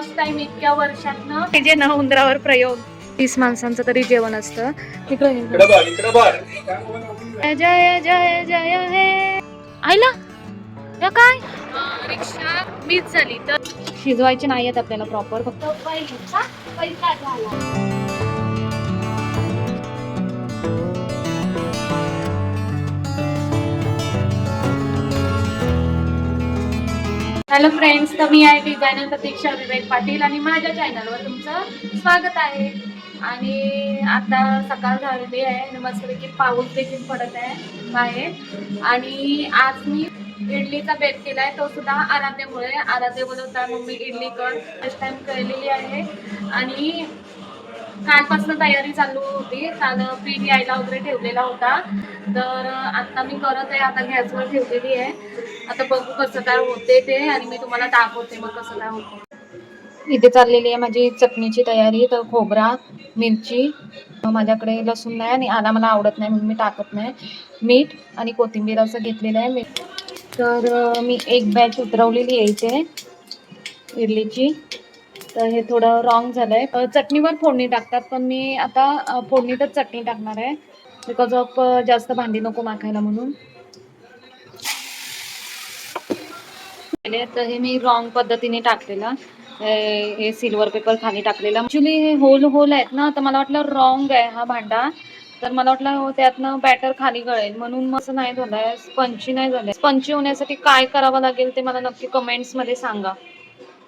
First time इतक्या वर्षातनं? हे जे ना उंदरावर प्रयोग तीस माणसांचं तरी जेवण असतं. तिकडे इकडं. बघ इकडं बघ. जय जय जय हे. आईला या काय? रिक्षा मीच झाली. तर शिजवायचे नाही आहेत आपल्याला प्रॉपर फक्त पैसा पैसा झाला हॅलो फ्रेंड्स तर मी आहे डिझायनर प्रतीक्षा विवेक पाटील आणि माझ्या चॅनलवर तुमचं स्वागत आहे. आणि आता सकाळ झालेली आहे आणि मस्तपैकी पाऊस देखील पडत आहे बाहेर. आणि आज मी इडलीचा बेत केला आहे तो सुद्धा आराध्यामुळे. आराध्या बोलवता मम्मी इडली कर फर्स्ट टाइम केलेली आहे. आणि कालपासून तयारी चालू होती. काल पीठ यायला वगैरे ठेवलेला होता. तर आता मी करत आहे. आता गॅसवर ठेवलेली आहे. आता बघू कसं काय होते ते आणि मी तुम्हाला दाखवते मग कसं काय होते. इथे चाललेली आहे माझी चटणीची तयारी. तर खोबरा मिरची माझ्याकडे लसूण नाही आणि आला मला आवडत नाही म्हणून मी टाकत नाही. मीठ आणि कोथिंबीर असं घेतलेलं आहे. मीठ. तर मी एक बॅच उतरवलेली आहे इथे. इडलीची. तर हे थोडं रॉंग झालं आहे चटणीवर फोडणी टाकतात पण मी आता फोडणीतच चटणी टाकणार आहे. बिकॉज ऑफ जास्त भांडी नको माखायला म्हणून. तर हे मी रॉंग पद्धतीने टाकलेलं. हे सिल्वर पेपर खाली टाकलेलं. ॲक्च्युली हे होल होल आहेत ना तर मला वाटलं रॉंग आहे हा भांडा. तर मला वाटलं हो, त्यातनं बॅटर खाली गळेल. म्हणून मग असं नाही झालंय. स्पंची नाही झालंय. स्पंची होण्यासाठी काय करावं लागेल ते मला नक्की कमेंट्समध्ये सांगा.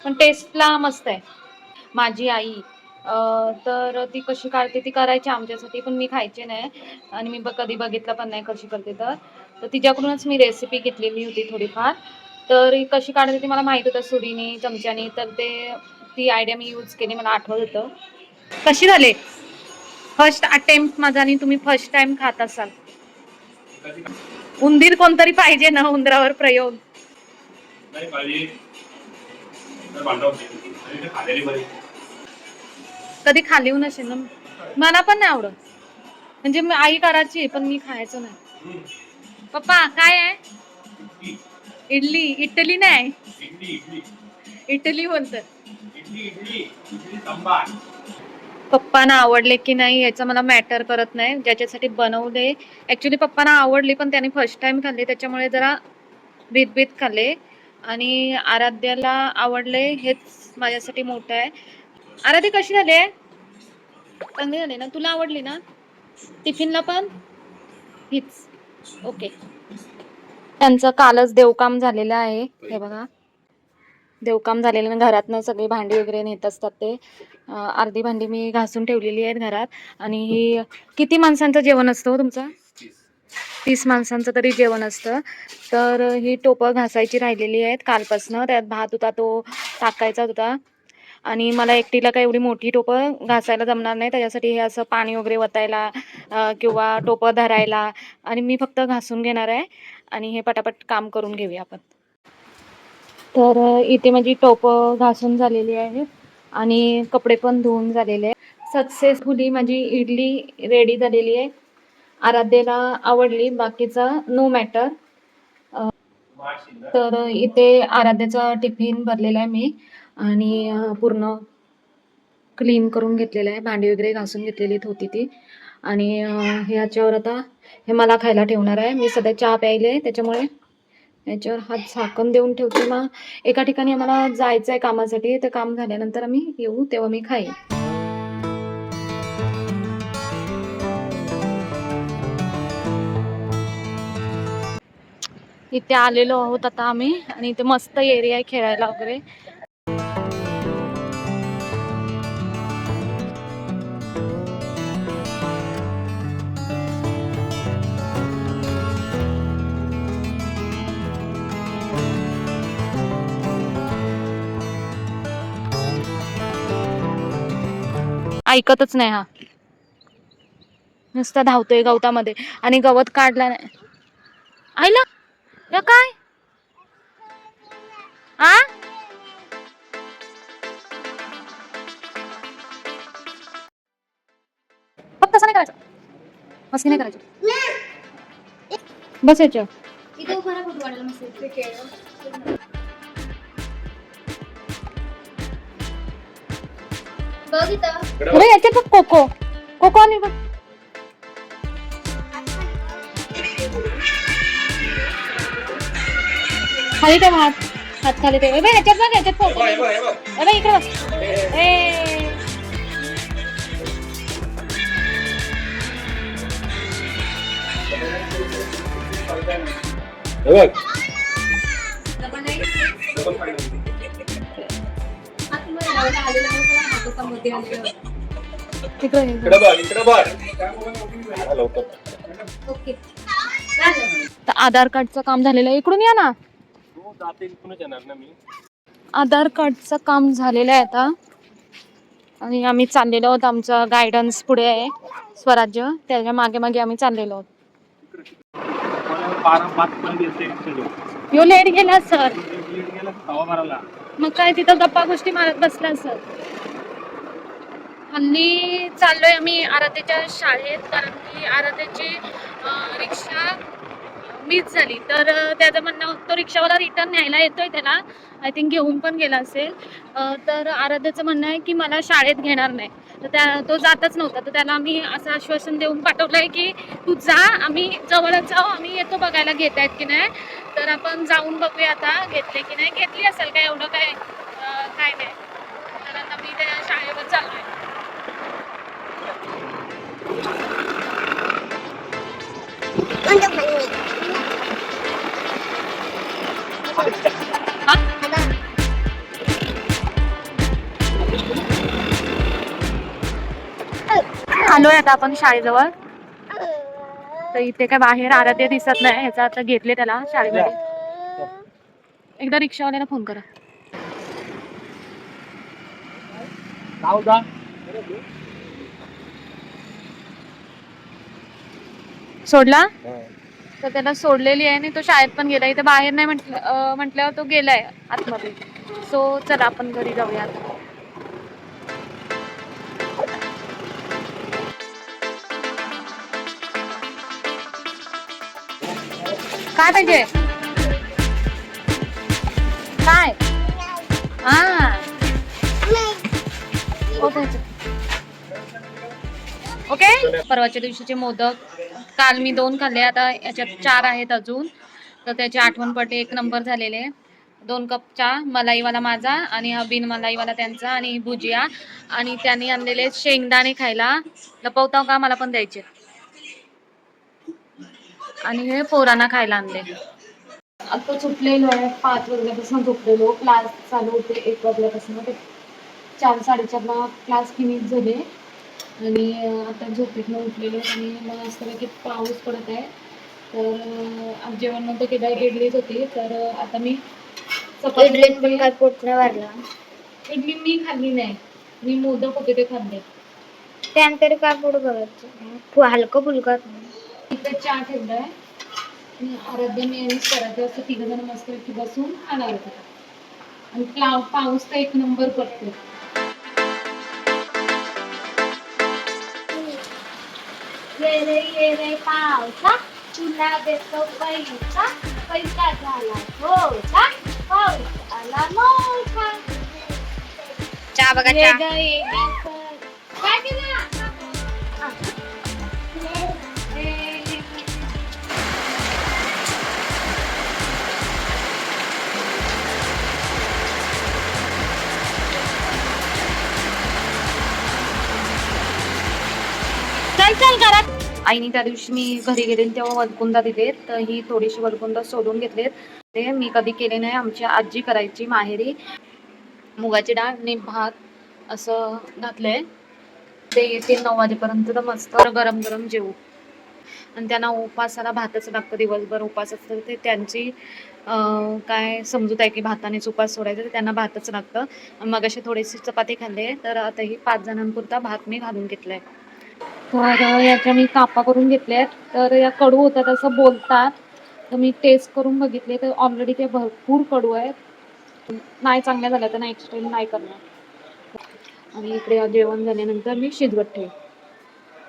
पण टेस्टला मस्त आहे. माझी आई अं, तर ती कशी काढते ती करायची आमच्यासाठी पण मी खायचे नाही. आणि मी ब- कधी बघितलं पण नाही कशी करते तर. तर तिच्याकडूनच मी रेसिपी घेतलेली होती थोडीफार. तर ही कशी काढते ती मला माहीत होतं सुरीने चमच्याने. तर ते ती आयडिया मी यूज केली मला आठवत होतं. कशी झाले? फर्स्ट अटेम्प्ट माझा आणि तुम्ही फर्स्ट टाइम खात असाल. उंदीर कोणतरी पाहिजे ना उंदरावर प्रयोग. नाही पाहिजे. तर भांडा होते खाल्लेली बरी कधी खाली नसेल ना. मला पण नाही आवडत. म्हणजे मी आई करायची पण मी खायचं नाही. पप्पा काय आहे? इडली. इडली इटली नाही. इडली इडली इटली बोलतात इडली इडली इडली सांबार पप्पांना आवडले की नाही याचं मला मॅटर करत नाही. ज्याच्यासाठी बनवले. ऍक्च्युली पप्पांना आवडली पण त्याने फर्स्ट टाइम खाल्ली. त्याच्यामुळे जरा भीत भीत खाल्ले. आणि आराध्याला आवडले हेच माझ्यासाठी मोठं आहे. आराध्य कशी झाली आहे? चांगली झाली ना? तुला आवडली ना? टिफिनला पण? हीच. ओके. त्यांचं कालच देवकाम झालेलं आहे. हे बघा. देवकाम झालेलं आहे. घरातनं सगळी भांडी वगैरे नेत असतात ते. अं, अर्धी भांडी मी घासून ठेवलेली आहेत घरात. आणि ही किती माणसांचं जेवण असतं हो तुमचं? तीस माणसांचं तरी जेवण असतं. तर ही टोपं घासायची राहिलेली आहेत कालपासनं. त्यात भात होता तो टाकायचा होता. आणि मला एकटीला काय एवढी मोठी टोपं घासायला जमणार नाही. त्याच्यासाठी हे असं पाणी वगैरे वतायला किंवा टोपं धरायला. आणि मी फक्त घासून घेणार आहे. आणि हे पटापट काम करून घेऊया आपण. तर इथे माझी टोपं घासून झालेली आहे आणि कपडे पण धुवून झालेले आहे सक्सेसफुली माझी इडली रेडी झालेली आहे. आराध्येला आवडली बाकीचा नो मॅटर तर इथे आराध्याचा टिफिन भरलेला आहे मी आणि पूर्ण क्लीन करून घेतलेलं आहे. भांडी वगैरे घासून घेतलेली होती ती. आणि ह्याच्यावर आता हे मला खायला ठेवणार आहे. मी सध्या चहा प्यायले त्याच्यामुळे याच्यावर हात झाकण देऊन ठेवते. मग एका ठिकाणी आम्हाला जायचं आहे कामासाठी. ते काम झाल्यानंतर आम्ही येऊ तेव्हा मी खाईन. इथे आलेलो आहोत आता आम्ही आणि इथे मस्त एरिया आहे खेळायला वगैरे. ऐकतच नाही हा. नुसता धावतोय गवतामध्ये आणि गवत काढला नाही. ऐला या काय? आ? फक्त असं नाही करायचं. मस्ती नाही करायची. बस याच्या. इथे उभा राहा फोटो काढायला मस्त. बघ इथं. याच्यात कोको कोको आणि बघ. खाली ठेव हात हात खाली ठेव ए बाई, याच्यात बघ याच्यात बघ, फोटो हे बघ, हे बघ. ए बाई, इकडे बस ए हे बघ. बघ, पाणी. इकडे ये. इकडे बघ इकडे बघ हा, लवकर ओके तर आधार कार्डचं काम झालेलं आहे इकडून या ना तू जाते इकडूनच येणार ना मी. आधार कार्डचं काम झालेलं आहे आता. आणि आम्ही चाललेलो आहोत आमचं गायडन्स पुढे आहे स्वराज्य. त्याच्यामागे मागे आम्ही चाललेलो आहोत. मला बारा पाच पर्यंत येते रिक्षा घेऊन. यो लेट गेला सर लेट गेला मग काय तिथं गप्पा गोष्टी मारत बसला सर हल्ली चाललोय आम्ही आराध्याच्या शाळेत कारण की आराध्याची अं, रिक्षा वीज झाली. तर त्याचं म्हणणं होतं, तो रिक्षावाला रिटर्न न्यायला येतोय त्याला. आय थिंक घेऊन पण गेला असेल. तर आराध्याचं म्हणणं आहे की मला शाळेत घेणार नाही. तर त्या तो जातच नव्हता. तर त्याला आम्ही असं आश्वासन देऊन पाठवलंय की तू जा आम्ही जवळच जाऊ आम्ही येतो बघायला घेत आहेत की नाही. तर आपण जाऊन बघूया आता घेतले की नाही. घेतली असेल काय एवढं काय? काय नाही. तर आता मी त्या शाळेवर चाललोय. हा? आलोय आता आपण शाळेजवळ. तर इथे काय बाहेर आराध्य दिसत नाही ह्याचा आता घेतले त्याला शाळेमध्ये. एकदा रिक्षावाल्याला फोन करा. सोडला? तर त्याला सोडलेली आहे आणि तो शाळेत पण गेला इथे बाहेर नाही म्हटलं म्हटल्यावर तो गेलाय आतमध्ये. सो चला आपण घरी जाऊया काय पाहिजे? काय? हा. ओके? परवाच्या दिवशीचे मोदक. काल मी दोन खाल्ले आता याच्यात चार आहेत अजून. तर त्याची आठवणपटे एक नंबर झालेले. दोन कप चहा मलाईवाला माझा आणि हा बिन मलाईवाला त्यांचा आणि भुजिया. आणि त्यांनी आणलेले शेंगदाणे खायला. लपवताव का? मला पण द्यायचे. आणि हे पोरांना खायला आणले. आता झोपलेलो आहे पाच वाजल्यापासून झोपलेलो. क्लास चालू होते एक वाजल्यापासून. ते चार साडेचारला क्लास फिनिश झाले. आणि आता झोपेतनं उठलेले आणि मग मस्तपैकी पाऊस पडत आहे. तर जेवण नव्हतं केलं इडलीच होती. तर आता मी चपाती. काय पोट नाही भरला. इडली मी खाल्ली नाही. मी मोदक होते ते खाल्ले. त्यानंतर काय पोट भरायचं हलकं फुलकं. इथे चहा ठेवलाय. आणि आराध्य मी आणि स्वराज्य असं तिघ जण मस्तपैकी बसून खाणार होतो आणि प्ला- पाऊस तर एक नंबर पडतो ये रे ये रे पावसा तुला देतो पैसा पैसा झाला मोठा पाऊस आला मोठा चहा बघा चहा. हालचाल करा आईने त्या दिवशी मी घरी गेले तेव्हा वलकुंदा दिलेत तर ही थोडीशी वलकुंदा सोडून घेतलेत. ते मी कधी केले नाही आमची आजी करायची माहेरी. मुगाची डाळ आणि भात असं घातलंय. ते येतील नऊ वाजेपर्यंत तर मस्त गरम गरम जेवू. आणि त्यांना उपासाला भातच लागतं दिवसभर उपास असतं ते त्यांची काय समजूत आहे की भातानेच उपास सोडायचा तर त्यांना भातच लागतं. मग असे थोडेसे चपाती खाल्ले तर आता ही पाच जणांपुरता भात मी घालून घेतलाय. तर याच्या मी कापा करून घेतल्यात. तर या कडू होतात असं बोलतात. तर मी टेस्ट करून बघितले तर ऑलरेडी ते भरपूर कडू आहेत. नाही चांगल्या झाल्या तर नेक्स्ट टाइम नाही करणार. आणि इकडे जेवण झाल्यानंतर मी शिजवत ठेव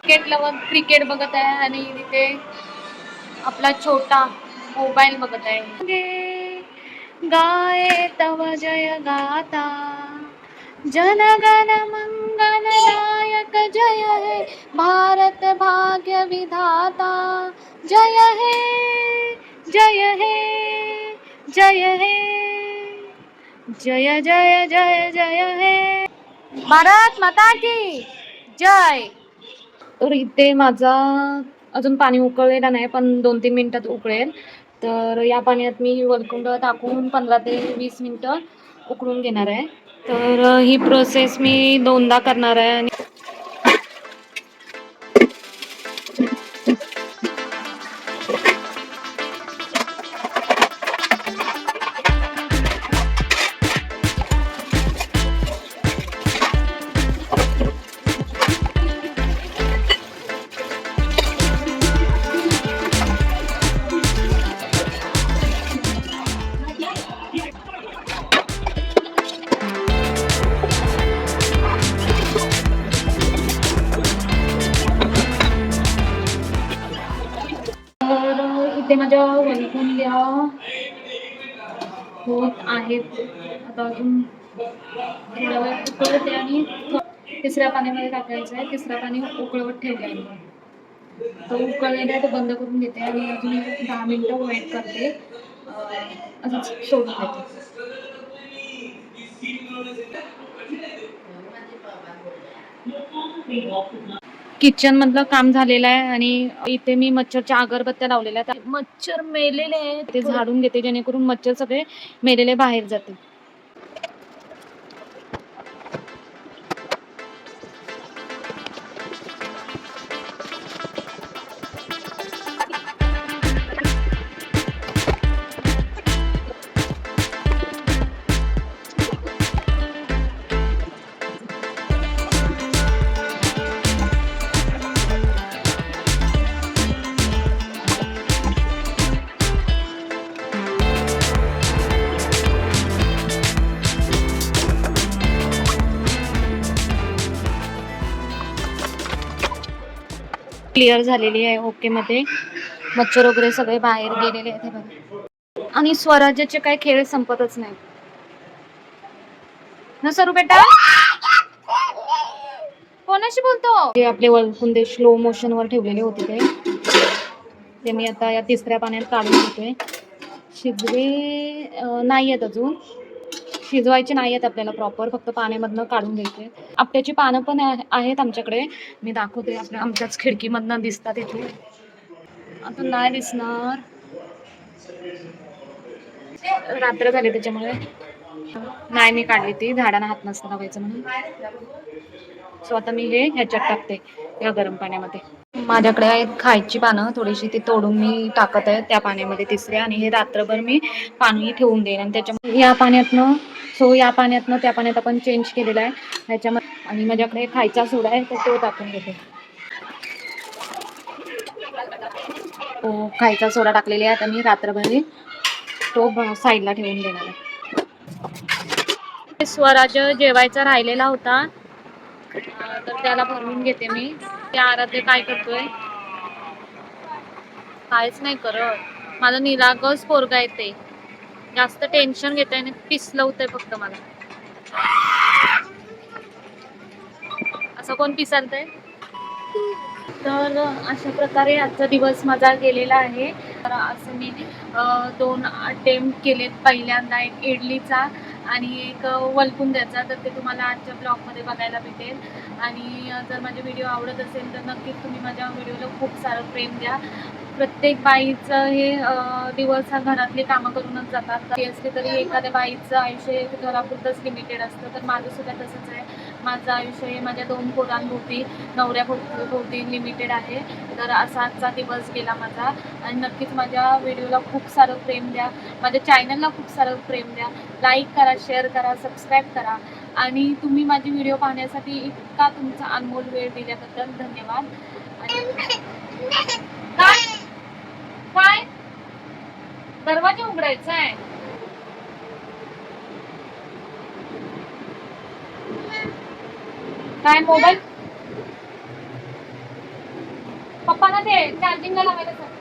क्रिकेट लवर क्रिकेट बघत आहे आणि तिथे आपला छोटा मोबाईल बघत आहे. गाय तव जय गाता. जनगण मंगल जय हे भारत भाग्य विधाता। जय हे जय हे जय हे। जय जय जय जय हे। भारत माता की जय। तर इथे माझा अजून पाणी उकळलेलं नाही पण दोन तीन मिनिटात उकळेल. तर या पाण्यात मी वलकुंड टाकून पंधरा ते वीस मिनटं उकळून घेणार आहे. तर ही प्रोसेस मी दोनदा करणार आहे आणि आहेत. आता अजून थोडा वेळ उकळते आणि तिसऱ्या पाण्यामध्ये टाकायचं आहे. तिसरा पाणी उकळवत ठेवले आहे. तो उकळलेला तो बंद करून घेते आणि अजून एक दहा मिनटं वेट करते. असंच सोडून देते किचन मधलं काम झालेलं आहे आणि इथे मी मच्छरच्या अगरबत्त्या लावलेल्या आहेत. मच्छर मेलेले आहेत. ते झाडून घेते जेणेकरून मच्छर सगळे मेलेले बाहेर जाते क्लिअर झालेली आहे ओके मध्ये. मच्छर वगैरे सगळे बाहेर गेलेले आहेत बघा. आणि स्वराज्याचे काय खेळ संपतच नाही. ना सरू बेटा? कोणाशी बोलतो? ते आपले वळकुंदे स्लो मोशन वर ठेवलेले होते ते. ते मी आता या तिसऱ्या पाण्यात काढून घेतोय. शिजवे नाही आहेत अजून. शिजवायचे नाही आहेत आपल्याला प्रॉपर फक्त पाण्यामधनं काढून घ्यायचे. आपट्याची पानं पण आहे- आहेत आमच्याकडे. मी दाखवते आपल्या आमच्याच खिडकीमधनं दिसतात इथे. आता नाही दिसणार. रात्र झाली त्याच्यामुळे. नाही मी काढली ती. झाडांना हात नसतं लावायचं म्हणून. सो आता मी हे ह्याच्यात टाकते या गरम पाण्यामध्ये. माझ्याकडे आहेत खायची पानं. थोडीशी ती तोडून मी टाकत आहे त्या पाण्यामध्ये. तिसऱ्या आणि हे रात्रभर मी पाणी ठेवून देईन. आणि त्याच्यामुळे या पाण्यातनं सो या पाण्यातनं त्या पाण्यात आपण चेंज केलेलं आहे. ह्याच्यामध्ये आणि माझ्याकडे खायचा सोडा आहे तर तो टाकून घेते तो खायचा सोडा टाकलेला आहे आता मी रात्रभर तो साईडला ठेवून देणार आहे. स्वराज जेवायचा राहिलेला होता. तर त्याला भरवून घेते मी. त्या आराध्य काय करतोय? काहीच नाही करत. माझा निरागस पोरगा येते जास्त टेन्शन घेतोय आणि पिसलवतंय फक्त मला. असं कोण पिसालतंय? तर अशा प्रकारे आजचा दिवस माझा गेलेला आहे. तर असं मी दोन अटेम्प्ट केलेत. पहिल्यांदा एक इडलीचा आणि एक वलकुंद्याचा तर ते तुम्हाला आजच्या ब्लॉगमध्ये बघायला भेटेल. आणि जर माझे व्हिडिओ आवडत असेल तर नक्कीच तुम्ही माझ्या व्हिडिओला खूप सारं प्रेम द्या. प्रत्येक बाईचं हे दिवस हा घरातली कामं करूनच जातात. काही असले तरी एखाद्या बाईचं आयुष्य हे घरापुरतंच लिमिटेड असतं तर माझं सुद्धा तसंच आहे. माझं आयुष्य हे माझ्या दोन पोरांभोवती नवऱ्या भोवती लिमिटेड आहे. तर असा आजचा दिवस गेला माझा. आणि नक्कीच माझ्या व्हिडिओला खूप सारं प्रेम द्या. माझ्या चॅनलला खूप सारं प्रेम द्या. लाईक करा शेअर करा सबस्क्राईब करा. आणि तुम्ही माझी व्हिडिओ पाहण्यासाठी इतका तुमचा अनमोल वेळ दिल्याबद्दल धन्यवाद. आणि काय? काय? दरवाजा उघडायचा आहे काय मोबाईल? पप्पाला ते चार्जिंगला लावायला सांग